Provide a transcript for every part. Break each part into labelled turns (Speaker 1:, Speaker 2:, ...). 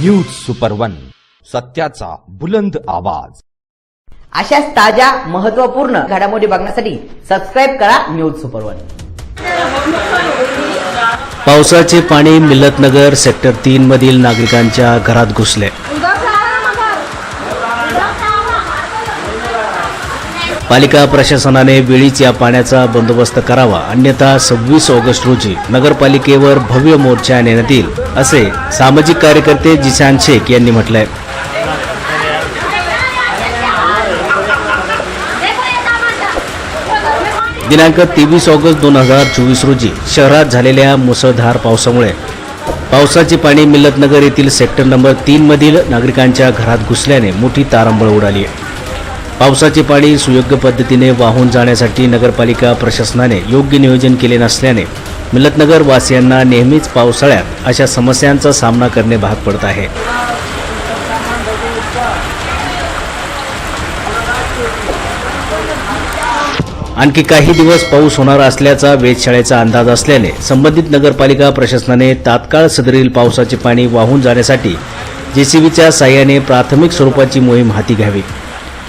Speaker 1: News super one सत्याचा बुलंद आवाज.
Speaker 2: अशाच ताज्या महत्त्वपूर्ण घडामोडी बघण्यासाठी सबस्क्राईब करा न्यूज सुपर वन
Speaker 3: पावसाचे पाणी मिल्लतनगर सेक्टर तीन मधील नागरिकांच्या घरात घुसले. पालिका प्रशासनाने वेळीच या पाण्याचा बंदोबस्त करावा. अन्यथा सव्वीस ऑगस्ट रोजी नगरपालिकेवर भव्य मोर्चा नेण्यात येईल. असे सामाजिक कार्यकर्ते जिशान शेख यांनी म्हटलंय. दिनांक तेवीस ऑगस्ट दोन हजार चोवीस रोजी शहरात झालेल्या मुसळधार पावसामुळे पावसाचे पाणी मिल्लतनगर येथील सेक्टर नंबर तीन मधील नागरिकांच्या घरात घुसल्याने मोठी तारांबळ उडाली. आहे पावसाचे पाणी सुयोग्य पद्धतीने वाहून जाण्यासाठी नगरपालिका प्रशासनाने योग्य नियोजन केले नसल्याने मिलतनगर वासियांना नेहमीच पावसाळ्यात अशा समस्यांचा सामना करणे भाग पडत आहे. आणखी काही दिवस पाऊस होणार असल्याचा वेधशाळेचा अंदाज असल्याने संबंधित नगरपालिका प्रशासनाने तात्काळ सदरील पावसाचे पाणी वाहून जाण्यासाठी जेसीबीच्या साह्याने प्राथमिक स्वरूपाची मोहीम हाती घ्यावी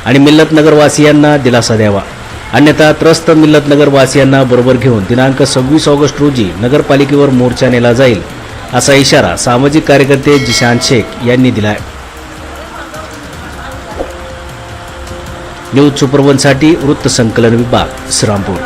Speaker 3: आणि मिल्लतनगरवासियांना दिलासा द्यावा. अन्यथा त्रस्त मिल्लतनगरवासियांना बरोबर घेऊन दिनांक सव्वीस ऑगस्ट रोजी नगरपालिकेवर मोर्चा नेला जाईल असा इशारा सामाजिक कार्यकर्ते जिशान शेख यांनी दिला आहे न्यूज सुपरवनसाठी वृत्तसंकलन विभाग श्रीरामपूर.